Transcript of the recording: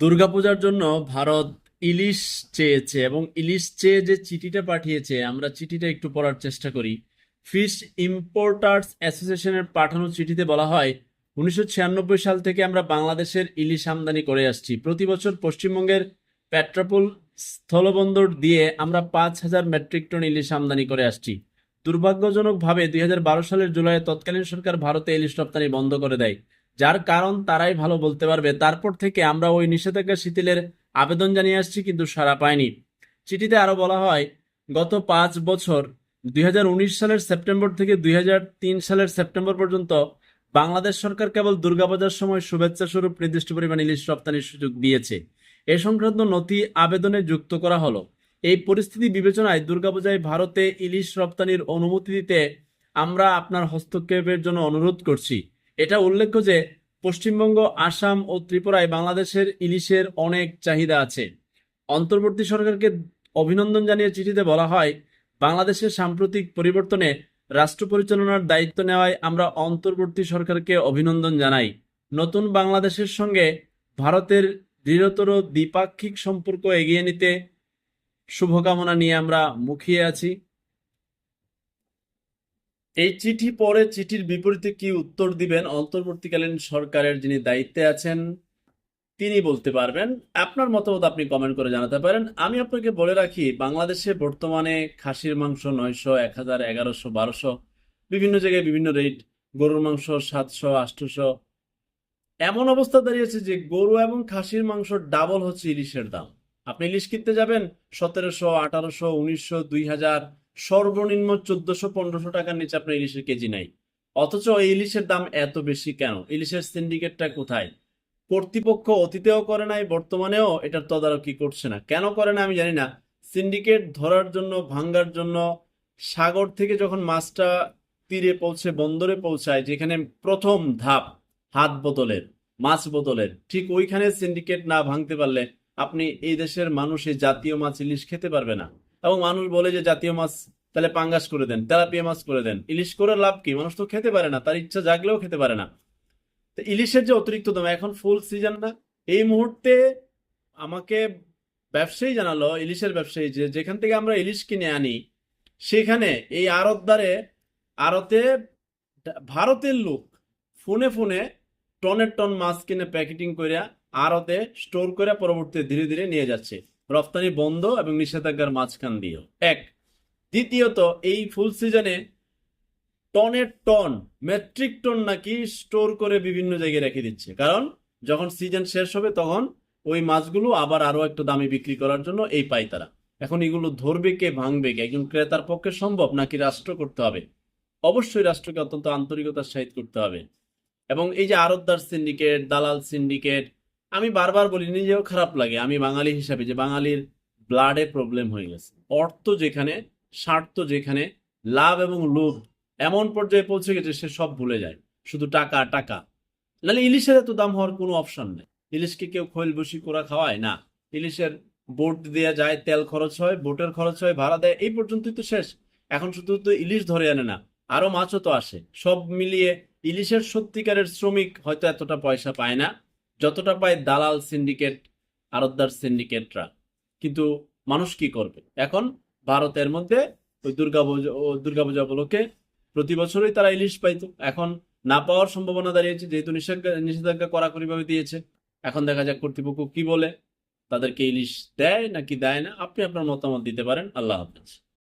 দুর্গাপূজার জন্য ভারত ইলিশ চেয়েছে এবং ইলিশ চেয়ে যে চিঠিটা পাঠিয়েছে, আমরা চিঠিটা একটু পড়ার চেষ্টা করি। ফিশ ইম্পোর্টার্স অ্যাসোসিয়েশনের পাঠানো চিঠিতে বলা হয়, উনিশশো ছিয়ানব্বই সাল থেকে আমরা বাংলাদেশের ইলিশ আমদানি করে আসছি। প্রতি বছর পশ্চিমবঙ্গের পেট্রাপোল স্থলবন্দর দিয়ে আমরা পাঁচ হাজার মেট্রিক টন ইলিশ আমদানি করে আসছি। দুর্ভাগ্যজনকভাবে দুই হাজার বারো সালের জুলাইয়ে তৎকালীন সরকার ভারতে ইলিশ রপ্তানি বন্ধ করে দেয়। যার কারণ তারাই ভালো বলতে পারবে। তারপর থেকে আমরা ওই নিষেধাজ্ঞা শিথিলের আবেদন জানিয়ে আসছি, কিন্তু সাড়া পায়নি চিঠিতে আরও বলা হয়, গত পাঁচ বছর, দুই হাজার উনিশ সালের সেপ্টেম্বর থেকে দুই হাজার তিন সালের সেপ্টেম্বর পর্যন্ত বাংলাদেশ সরকার কেবল দুর্গাপূজার সময় শুভেচ্ছা স্বরূপ নির্দিষ্ট পরিমাণ ইলিশ রপ্তানির সুযোগ দিয়েছে। এ সংক্রান্ত নথি আবেদনে যুক্ত করা হলো। এই পরিস্থিতি বিবেচনায় দুর্গাপূজায় ভারতে ইলিশ রপ্তানির অনুমতি দিতে আমরা আপনার হস্তক্ষেপের জন্য অনুরোধ করছি। এটা উল্লেখ্য যে পশ্চিমবঙ্গ, আসাম ও ত্রিপুরায় বাংলাদেশের ইলিশের অনেক চাহিদা আছে। অন্তর্বর্তী সরকারকে অভিনন্দন জানিয়ে চিঠিতে বলা হয়, বাংলাদেশের সাম্প্রতিক পরিবর্তনে রাষ্ট্র পরিচালনার দায়িত্ব নেওয়ায় আমরা অন্তর্বর্তী সরকারকে অভিনন্দন জানাই। নতুন বাংলাদেশের সঙ্গে ভারতের দৃঢ়তর দ্বিপাক্ষিক সম্পর্ক এগিয়ে নিতে শুভকামনা নিয়ে আমরা মুখিয়ে আছি। এই চিঠি পরে চিঠির বিপরীতে কি উত্তর দিবেন? অন্তর্বর্তীকালীন সরকারের যিনি দায়িত্বে আছেন, তিনি বলতে পারবেন। আপনার মতামত আপনি কমেন্ট করে জানাতে পারেন। আমি আপনাকে বলে রাখি, বাংলাদেশে বর্তমানে খাসির মাংস নয়শো, এক হাজার এগারোশো, বারোশো, বিভিন্ন জায়গায় বিভিন্ন রেট গরুর মাংস সাতশো, আটশোশো। এমন অবস্থা দাঁড়িয়েছে যে গরু এবং খাসির মাংস ডাবল হচ্ছে ইলিশের দাম। আপনি ইলিশ কিনতে যাবেন, সতেরোশো, আঠারোশো, উনিশশো, দুই হাজার সর্বনিম্ন চোদ্দশো পনেরোশো টাকার নিচে আপনার ইলিশের কেজি নাই। অথচ ইলিশের দাম এত বেশি কেন? ইলিশের সিন্ডিকেটটা কোথায়? কর্তৃপক্ষ অতীতেও করে নাই, বর্তমানেও এটার তদারকি করছে না। কেন করে না আমি জানি না। সিন্ডিকেট ধরার জন্য, ভাঙ্গার জন্য সাগর থেকে যখন মাছটা তীরে পৌঁছে, বন্দরে পৌঁছায়, যেখানে প্রথম ধাপ হাত বোতলের, মাছ বোতলের, ঠিক ওইখানে সিন্ডিকেট না ভাঙতে পারলে আপনি এই দেশের মানুষ, এই জাতীয় মাছ ইলিশ খেতে পারবে না। এবং মানুষ বলে যে জাতীয় মাছ, তাহলে পাঙ্গাস করে দেন, তেলাপিয়া মাছ করে দেন। ইলিশ করে লাভ কি? মানুষ তো খেতে পারে না, তার ইচ্ছা জাগলেও খেতে পারে না। তো ইলিশের যে অতিরিক্ত দাম, এখন ফুল সিজন না? এই মুহূর্তে আমাকে ব্যবসায়ী জানালো, ইলিশের ব্যবসায়ী, যে যেখান থেকে আমরা ইলিশ কিনে আনি, সেখানে এই আড়তদারে, আড়তে ভারতের লোক ফোনে ফোনে টনের টন মাছ কিনে প্যাকেটিং করে আড়তে স্টোর করে পরবর্তীতে ধীরে ধীরে নিয়ে যাচ্ছে। রপ্তানি বন্ধ এবং নিষেধাজ্ঞার মাঝখান দিয়েও। এক, দ্বিতীয়ত, এই ফুল সিজনে টনের টন, মেট্রিক টন নাকি স্টোর করে বিভিন্ন জায়গায় রেখে দিচ্ছে। কারণ, যখন সিজন শেষ হবে তখন ওই মাছগুলো আবার আরও একটু দামে বিক্রি করার জন্য এই পায় তারা এখন এগুলো ধরবে কে, ভাঙবে কে, একজন ক্রেতার পক্ষে সম্ভব নাকি রাষ্ট্র করতে হবে? অবশ্যই রাষ্ট্রকে অত্যন্ত আন্তরিকতার সাহিত করতে হবে। এবং এই যে আরতদার সিন্ডিকেট, দালাল সিন্ডিকেট আমি বারবার বলি, নিজেও খারাপ লাগে। আমি বাঙালি হিসাবে যে বাঙালির ব্লাডে প্রবলেম হয়ে গেছে। অর্থ যেখানে, স্বার্থ যেখানে, লাভ এবং লোভ এমন পর্যায়ে পৌঁছে গেছে, সে সব ভুলে যায়। শুধু টাকা টাকা। নাহলে ইলিশের এত দাম হওয়ার কোনো অপশন নেই। ইলিশকে কেউ খৈল বসি করা খাওয়ায়? না। ইলিশের বোট দেওয়া যায়, তেল খরচ হয়, বোটের খরচ হয়, ভাড়া দেয়, এই পর্যন্তই তো শেষ। এখন শুধু তো ইলিশ ধরে আনে না, আরও মাছও তো আসে। সব মিলিয়ে ইলিশের সত্যিকারের শ্রমিক হয়তো এতটা পয়সা পায় না। যতটা পায় দালাল সিন্ডিকেট আরতদার সিন্ডিকেটরা। কিন্তু মানুষ কি করবে? এখন ভারতের মধ্যে ওই দুর্গাপূজা দুর্গাপূজা উপলক্ষে প্রতি বছরই তারা ইলিশ পাইতো। এখন না পাওয়ার সম্ভাবনা দাঁড়িয়েছে, যেহেতু নিষেধাজ্ঞা নিষেধাজ্ঞা কড়াকড়িভাবে দিয়েছে। এখন দেখা যাক কর্তৃপক্ষ কি বলে। তাদেরকে ইলিশ দেয় নাকি দেয় না, আপনি আপনার মতামত দিতে পারেন। আল্লাহ হাফেজ।